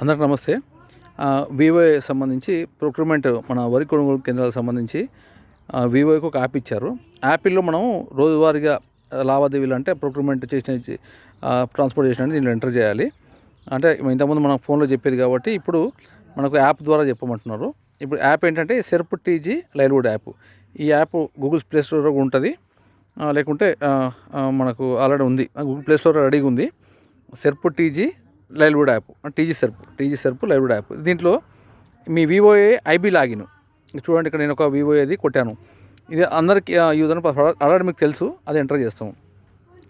అందరికి నమస్తే. వివో సంబంధించి ప్రొక్యూర్మెంట్ మన వరి కొనుగోలు కేంద్రాలకు సంబంధించి వివోకి ఒక యాప్ ఇచ్చారు. యాపిల్లో మనం రోజువారీగా లావాదేవీలు అంటే ప్రొక్యూర్మెంట్ చేసిన ట్రాన్స్పోర్ట్ చేసిన దీనిలో ఎంటర్ చేయాలి. అంటే ఇంతకుముందు మనం ఫోన్లో చెప్పేది కాబట్టి ఇప్పుడు మనకు యాప్ ద్వారా చెప్పమంటున్నారు. ఇప్పుడు యాప్ ఏంటంటే సెర్ప్ టీజీ లైవ్వుడ్ యాప్ ఈ యాప్ గూగుల్ ప్లే స్టోర్లో ఉంటుంది. లేకుంటే మనకు ఆల్రెడీ ఉంది. గూగుల్ ప్లే స్టోర్ రెడీగా ఉంది. SERP TG livelihood app TG SERP TG SERP livelihood app. దీంట్లో మీ వివోఏ ఐబీ లాగిన్. చూడండి ఇక్కడ నేను ఒక వివోఏది కొట్టాను. ఇది అందరికి యూజర్ ఆల్రెడీ మీకు తెలుసు అది ఎంటర్ చేస్తాము.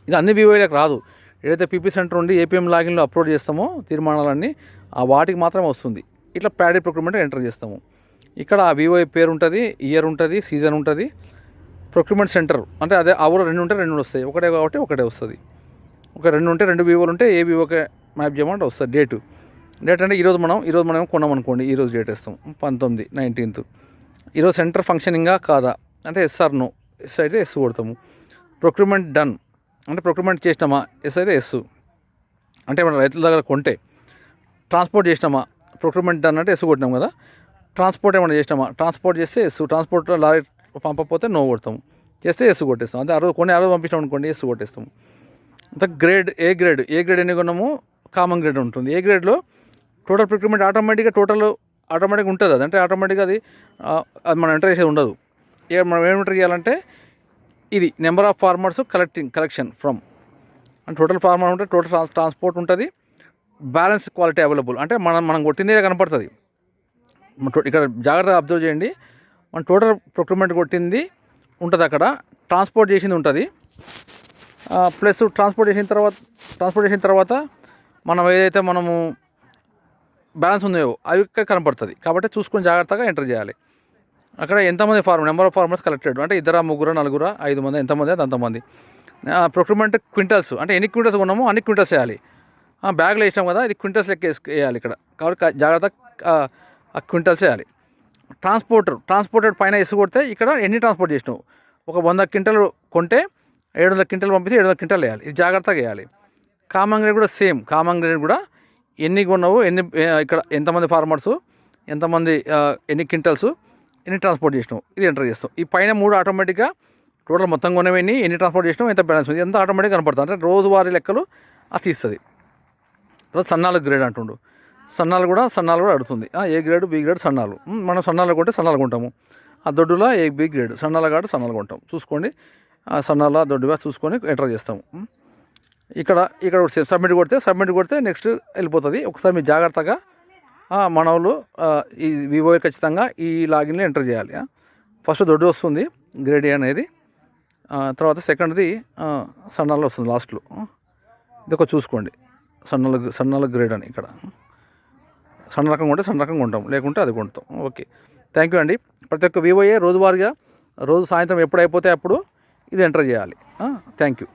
ఇది అన్ని వివోఏలకు రాదు. ఏదైతే పీపీ సెంటర్ ఉండి ఏపీఎం లాగిన్లో అప్లోడ్ చేస్తామో తీర్మానాలన్నీ ఆ వాటికి మాత్రమే వస్తుంది. ఇట్లా ప్యాడీ ప్రొక్యూర్మెంట్ ఎంటర్ చేస్తాము. ఇక్కడ ఆ వివోఏ పేరు ఉంటుంది ఇయర్ ఉంటుంది సీజన్ ఉంటుంది. ప్రొక్యూర్మెంట్ సెంటర్ అంటే అదే ఆ ఊరు రెండు ఉంటే రెండు వస్తాయి. ఒకటే కాబట్టి ఒకటే వస్తుంది. ఒక రెండు ఉంటే రెండు వివోలు ఉంటే ఏ వివోకే మ్యాప్ చేయమంటే వస్తుంది. డేటు. డేట్ అంటే ఈరోజు మనం ఈరోజు మనం కొన్నాం అనుకోండి ఈరోజు డేట్ వేస్తాం. పంతొమ్మిది నైన్టీన్త్. ఈరోజు సెంటర్ ఫంక్షనింగా కాదా? అంటే ఎస్ఆర్ నో. ఎస్ అయితే ఎస్ కొడతాము. Procurement done. అంటే ప్రొక్యూర్మెంట్ చేసినామా? ఎస్ అయితే ఎస్. అంటే మనం రైతుల దగ్గర కొంటే ట్రాన్స్పోర్ట్ చేసినామా? ప్రొక్యూర్మెంట్ డన్ అంటే ఎస్ కొట్టినాం కదా. ట్రాన్స్పోర్ట్ ఏమైనా చేసినామా? ట్రాన్స్పోర్ట్ చేస్తే ఎస్. ట్రాన్స్పోర్ట్ లారీ పంపకపోతే నో కొడతాము. చేస్తే ఎస్ కొట్టేస్తాం. అంటే ఆ రోజు కొన్ని ఆ రోజు పంపించాం అనుకోండి ఎస్ కొట్టేస్తాము. అంత grade A grade? A grade ఎన్ని కొన్నాము? కామన్ గ్రేడ్ ఉంటుంది. ఏ గ్రేడ్లో టోటల్ ప్రొక్యూర్మెంట్ ఆటోమేటిక్గా టోటల్ ఆటోమేటిక్గా ఉంటుంది అది. అంటే ఆటోమేటిక్గా అది అది మనం ఎంటర్ చేసేది ఉండదు. ఏ మనం ఏం ఎంటర్ చేయాలంటే ఇది number of farmers collecting collection from and total farmer ఉంటే టోటల్ ట్రాన్స్పోర్ట్ ఉంటుంది. బ్యాలెన్స్ క్వాలిటీ అవైలబుల్ అంటే మనం మనం కొట్టిందే కనపడుతుంది. ఇక్కడ జాగ్రత్తగా అబ్జర్వ్ చేయండి. మన టోటల్ ప్రొక్యూర్మెంట్ కొట్టింది ఉంటుంది అక్కడ. ట్రాన్స్పోర్ట్ చేసింది ఉంటుంది. ప్లస్ ట్రాన్స్పోర్ట్ చేసిన తర్వాత ట్రాన్స్పోర్ట్ చేసిన తర్వాత మనం ఏదైతే మనము బ్యాలెన్స్ ఉన్నాయో అవి ఇక్కడ కనపడుతుంది. కాబట్టి చూసుకొని జాగ్రత్తగా ఎంటర్ చేయాలి. అక్కడ ఎంతమంది farmer number of farmers collected? అంటే ఇద్దరు ముగ్గురు నలుగురు ఐదు మంది ఎంతమంది అది అంతమంది ప్రొక్యూర్మెంట్ క్వింటల్స్ అంటే ఎన్ని క్వింటల్స్ కొన్నామో అన్ని క్వింటల్స్ వేయాలి. బ్యాగ్లో వేసినాం కదా ఇది క్వింటల్స్ లెక్క వేసుకు వేయాలి ఇక్కడ. కాబట్టి జాగ్రత్త ఆ, క్వింటల్స్ వేయాలి. ట్రాన్స్పోర్టర్ ట్రాన్స్పోర్టెడ్ పైన వేసి కొడితే ఇక్కడ ఎన్ని ట్రాన్స్పోర్ట్ చేసినావు? ఒక వంద క్వింటల్ కొంటే ఏడు వందల క్వింటల్ పంపితే ఏడు వందల క్వింటల్ వేయాలి. ఇది జాగ్రత్తగా వేయాలి. కామన్ గ్రేడ్ కూడా సేమ్. కామన్ గ్రేడ్ కూడా ఎన్ని కొన్నావు ఎన్ని ఇక్కడ ఎంతమంది ఫార్మర్స్ ఎంతమంది ఎన్ని క్వింటల్స్ ఎన్ని ట్రాన్స్పోర్ట్ చేసినావు ఇది ఎంటర్ చేస్తాం. ఈ పైన మూడు ఆటోమేటిక్గా టోటల్ మొత్తం కొన్నవన్నీ ఎన్ని ట్రాన్స్పోర్ట్ చేసినావు ఎంత బ్యాలెన్స్ ఉంది ఎంత ఆటోమేటిక్ కనపడుతుంది. అంటే రోజువారీ లెక్కలు అది తీస్తుంది తర్వాత సన్నాలు గ్రేడ్ అంటుండు. సన్నాలు కూడా సన్నాలు కూడా అడుగుతుంది. ఆ, ఏ గ్రేడ్ బి గ్రేడ్ సన్నాలు. మనం సన్నాలు కొంటే సన్నాలు కొంటాము. ఆ దొడ్డులో ఏ బి గ్రేడ్ సన్నాల కాబట్టి సన్నాలు కొంటాం. చూసుకోండి. సన్నాల దొడ్డుగా చూసుకొని ఎంటర్ చేస్తాము. ఇక్కడ ఇక్కడ సబ్మిట్ కొడితే సబ్మిట్ కొడితే నెక్స్ట్ వెళ్ళిపోతుంది. ఒకసారి మీరు జాగ్రత్తగా మన వాళ్ళు ఈ వివో ఖచ్చితంగా ఈ లాగిన్లో ఎంటర్ చేయాలి ఫస్ట్ దొడ్డు వస్తుంది గ్రేడ్ ఏ అనేది తర్వాత సెకండ్ది ఆ, సన్నాలు వస్తుంది లాస్ట్లో ఇది ఒక చూసుకోండి. సన్నల సన్నల గ్రేడ్ అని ఇక్కడ. సన్న రకం కొంటే సన్న రకంగా ఉంటాం లేకుంటే అది కొంటాం. ఓకే థ్యాంక్ యూ అండి. ప్రతి ఒక్క వివోఏ రోజువారీగా రోజు సాయంత్రం ఎప్పుడు అయిపోతే అప్పుడు ఇది ఎంటర్ చేయాలి థ్యాంక్ యూ